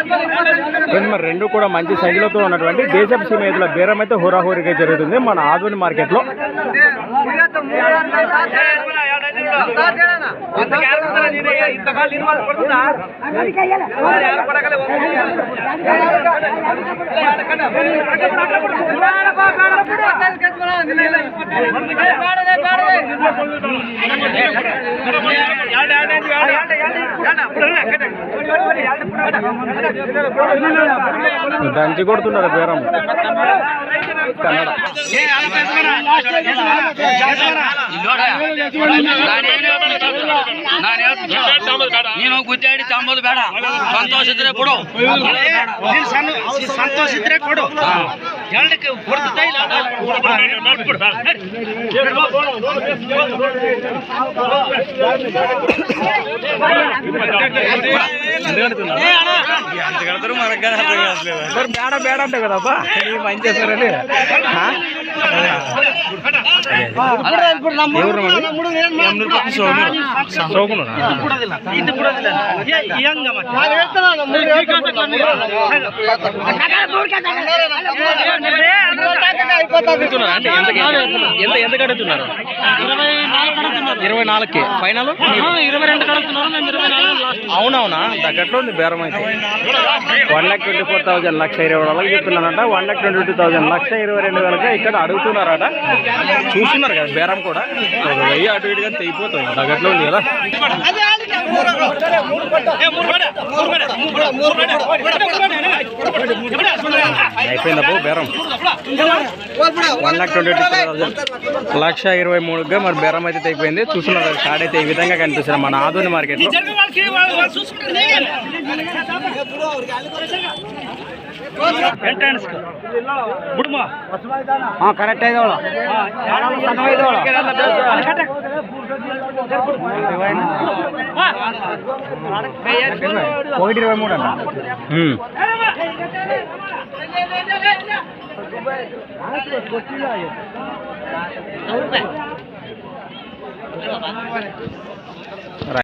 Friends మరి రెండు కూడా మంచి సైజులతో ఉన్నటువంటి దేశపు సిమేతుల ఎద్దుల బేరం అయితే హోరాహోరీగా జరుగుతుంది. మన ఆధుని మార్కెట్లో. దంచి కొడుతున్నారు బేరం ಕನ್ನಡ ನೀನು ಗುದ್ದಾಡಿ ತಂಬೋದು ಬೇಡ ಸಂತೋಷ ಇದ್ರೆ ಕೊಡು ಸಂತೋಷ ಇದ್ರೆ ಕೊಡು ಹೇಳಕ್ಕೆ ಕೊಡ್ತಾ ಇಲ್ಲ మరి బేడ బేడ అంటే కదబ్బా మంచి చేస్తారని ఎంత కడుతున్నారు ఇరవై నాలుగు ఫైనల్ ఇరవై రెండు కడుతున్నారు అవునవునా? దగ్గరలో ఉంది బేరం అయితే. One lakh twenty four thousand లక్ష ఇరవై నాలుగు చెప్తున్నానంట one lakh twenty two thousand లక్ష ఇరవై రెండు వేలకి ఇక్కడ అడుగుతున్నారట చూస్తున్నారు కదా బేరం కూడా ఒక వెయ్యి అటు ఇటుగా తెగిపోతుంది తగ్గట్లో ఉంది కదా అయిపోయిందప్పు బేరం వన్ లాక్ ట్వంటీ టూ లక్ష ఇరవై మూడుగా మరి బేరం అయితే అయిపోయింది చూస్తున్నారు షార్ట్ అయితే ఈ విధంగా కనిపిస్తుంది మన ఆధునిక మార్కెట్లో కరెక్ట్ ఐదోళ ఒకటి ఇరవై మూడు అన్న అంట